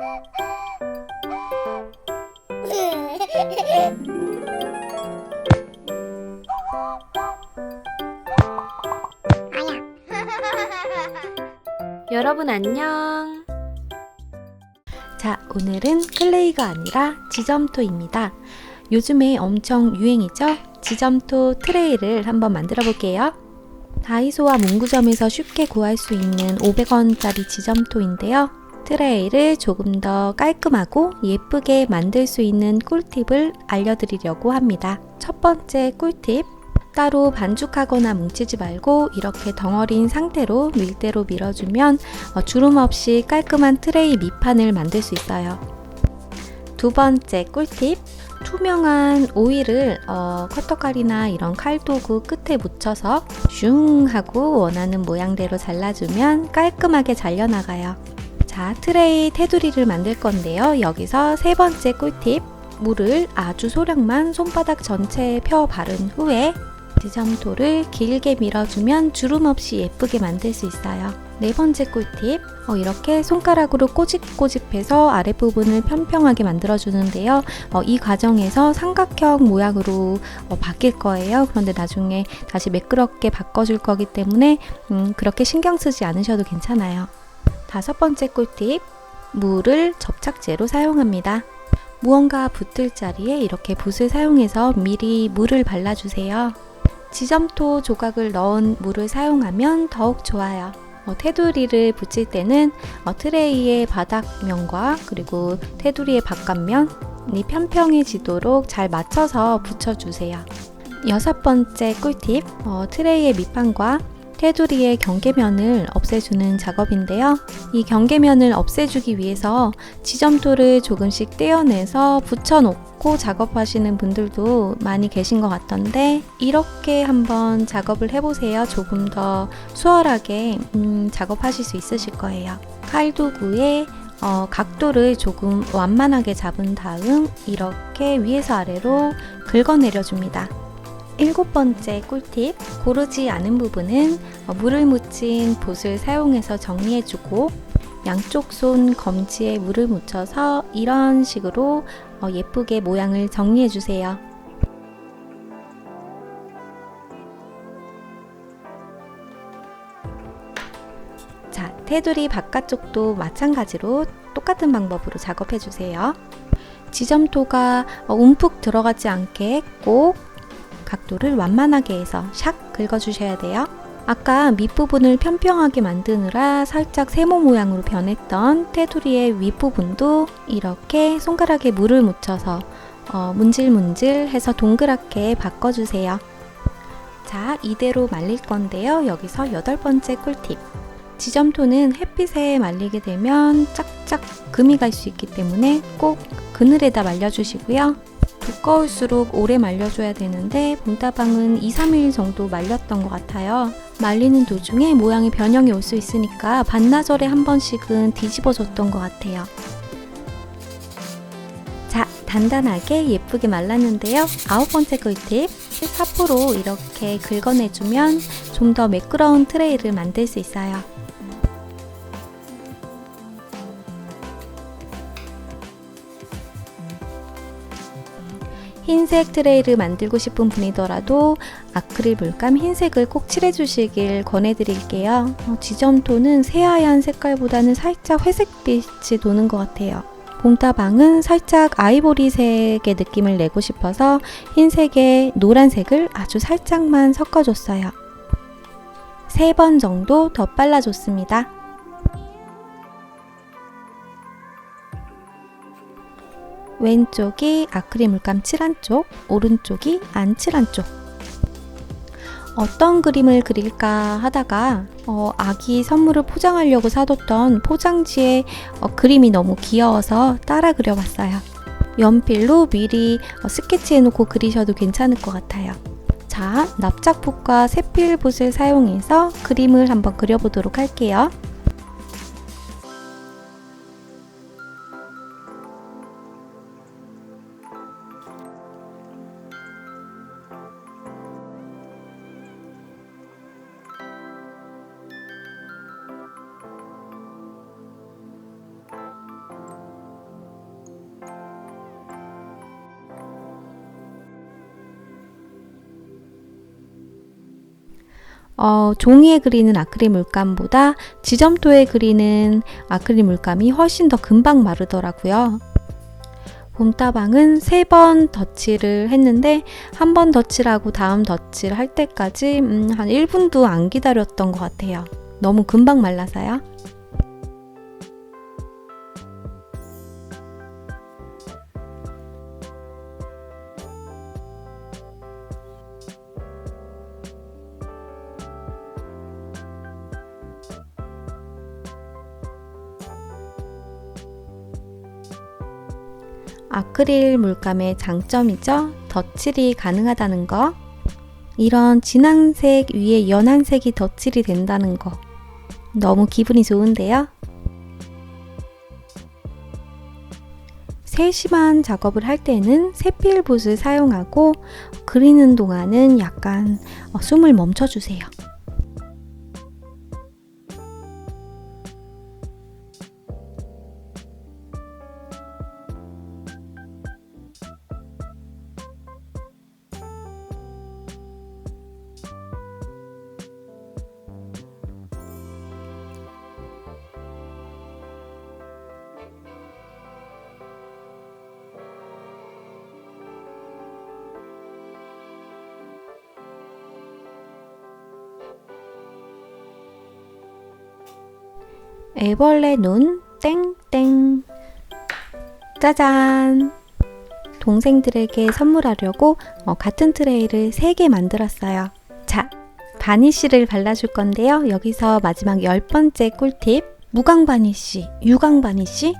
여러분 안녕. 자, 오늘은 클레이가 아니라 지점토입니다. 요즘에 엄청 유행이죠? 지점토 트레이를 한번 만들어 볼게요. 다이소와 문구점에서 쉽게 구할 수 있는 500원짜리 지점토인데요. 트레이를 조금 더 깔끔하고 예쁘게 만들 수 있는 꿀팁을 알려드리려고 합니다. 첫 번째 꿀팁. 따로 반죽하거나 뭉치지 말고 이렇게 덩어리인 상태로 밀대로 밀어주면 어, 주름 없이 깔끔한 트레이 밑판을 만들 수 있어요. 두 번째 꿀팁. 투명한 오일을 어, 커터칼이나 이런 칼도구 끝에 묻혀서 슝 하고 원하는 모양대로 잘라주면 깔끔하게 잘려나가요. 자, 트레이 테두리를 만들 건데요. 여기서 세 번째 꿀팁. 물을 아주 소량만 손바닥 전체에 펴 바른 후에 지점토를 길게 밀어주면 주름 없이 예쁘게 만들 수 있어요. 네 번째 꿀팁. 어, 이렇게 손가락으로 꼬집꼬집해서 아랫부분을 평평하게 만들어주는데요. 어, 이 과정에서 삼각형 모양으로 어, 바뀔 거예요. 그런데 나중에 다시 매끄럽게 바꿔줄 거기 때문에 음, 그렇게 신경 쓰지 않으셔도 괜찮아요. 다섯 번째 꿀팁. 물을 접착제로 사용합니다. 무언가 붙을 자리에 이렇게 붓을 사용해서 미리 물을 발라주세요. 지점토 조각을 넣은 물을 사용하면 더욱 좋아요. 어, 테두리를 붙일 때는 어, 트레이의 바닥면과 그리고 테두리의 바깥면이 평평해지도록 잘 맞춰서 붙여주세요. 여섯 번째 꿀팁, 어, 트레이의 밑판과 테두리의 경계면을 없애주는 작업인데요. 이 경계면을 없애주기 위해서 지점토를 조금씩 떼어내서 붙여놓고 작업하시는 분들도 많이 계신 것 같던데 이렇게 한번 작업을 해보세요. 조금 더 수월하게 음, 작업하실 수 있으실 거예요. 칼도구에 어, 각도를 조금 완만하게 잡은 다음 이렇게 위에서 아래로 긁어내려 줍니다. 일곱 번째 꿀팁, 고르지 않은 부분은 어, 물을 묻힌 붓을 사용해서 정리해주고 양쪽 손 검지에 물을 묻혀서 이런 식으로 어, 예쁘게 모양을 정리해주세요. 자, 테두리 바깥쪽도 마찬가지로 똑같은 방법으로 작업해주세요. 지점토가 어, 움푹 들어가지 않게 꼭 각도를 완만하게 해서 샥 긁어주셔야 돼요. 아까 밑부분을 평평하게 만드느라 살짝 세모 모양으로 변했던 테두리의 윗부분도 이렇게 손가락에 물을 묻혀서 어, 문질문질 해서 동그랗게 바꿔주세요. 자, 이대로 말릴 건데요. 여기서 여덟 번째 꿀팁. 지점토는 햇빛에 말리게 되면 짝짝 금이 갈 수 있기 때문에 꼭 그늘에다 말려주시고요. 두꺼울수록 오래 말려줘야 되는데 봄다방은 2, 3일 정도 말렸던 것 같아요. 말리는 도중에 모양이 변형이 올 수 있으니까 반나절에 한 번씩은 뒤집어줬던 것 같아요. 자, 단단하게 예쁘게 말랐는데요. 아홉 번째 꿀팁. 사포로 이렇게 긁어내주면 좀 더 매끄러운 트레이를 만들 수 있어요. 흰색 트레이를 만들고 싶은 분이더라도 아크릴 물감 흰색을 꼭 칠해주시길 권해드릴게요. 어, 지점토는 새하얀 색깔보다는 살짝 회색빛이 도는 것 같아요. 봉다방은 살짝 아이보리색의 느낌을 내고 싶어서 흰색에 노란색을 아주 살짝만 섞어줬어요. 세 번 정도 더 발라줬습니다. 왼쪽이 아크릴 물감 칠한 쪽, 오른쪽이 안 칠한 쪽. 어떤 그림을 그릴까 하다가 어, 아기 선물을 포장하려고 사뒀던 포장지에 어, 그림이 너무 귀여워서 따라 그려봤어요. 연필로 미리 어, 스케치해놓고 그리셔도 괜찮을 것 같아요. 자, 납작붓과 새필붓을 사용해서 그림을 한번 그려보도록 할게요. 어, 종이에 그리는 아크릴 물감보다 지점토에 그리는 아크릴 물감이 훨씬 더 금방 마르더라고요. 봄따방은 세번 덧칠을 했는데 한 번 덧칠하고 다음 덧칠 할 때까지 음, 한 1분도 안 기다렸던 것 같아요. 너무 금방 말라서요. 아크릴 물감의 장점이죠. 덧칠이 가능하다는 거. 이런 진한 색 위에 연한 색이 덧칠이 된다는 거. 너무 기분이 좋은데요. 세심한 작업을 할 때는 세필 붓을 사용하고 그리는 동안은 약간 어, 숨을 멈춰주세요. 애벌레 눈 땡땡. 짜잔. 동생들에게 선물하려고 어, 같은 트레이를 3개 만들었어요. 자 바니쉬를 발라줄 건데요. 여기서 마지막 열 번째 꿀팁. 무광 바니쉬, 유광 바니쉬.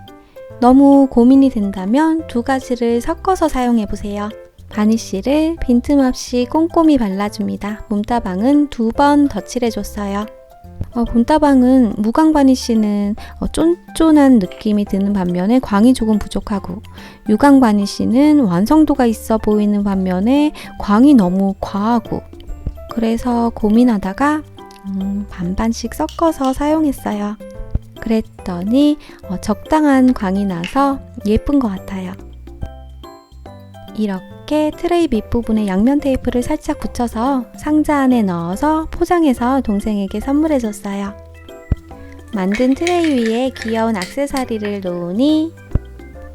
너무 고민이 된다면 두 가지를 섞어서 사용해 보세요. 바니쉬를 빈틈없이 꼼꼼히 발라줍니다. 봄따방은 두 번 덧칠해 줬어요 어, 봄따방은 무광 바니쉬는 어, 쫀쫀한 느낌이 드는 반면에 광이 조금 부족하고 유광 바니쉬는 완성도가 있어 보이는 반면에 광이 너무 과하고 그래서 고민하다가 음, 반반씩 섞어서 사용했어요. 그랬더니 어, 적당한 광이 나서 예쁜 것 같아요. 이렇게 트레이 밑부분에 양면 테이프를 살짝 붙여서 상자 안에 넣어서 포장해서 동생에게 선물해줬어요. 만든 트레이 위에 귀여운 액세서리를 놓으니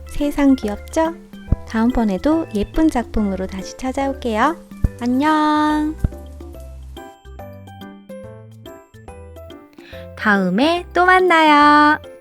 세상 귀엽죠? 다음번에도 예쁜 작품으로 다시 찾아올게요. 안녕! 다음에 또 만나요.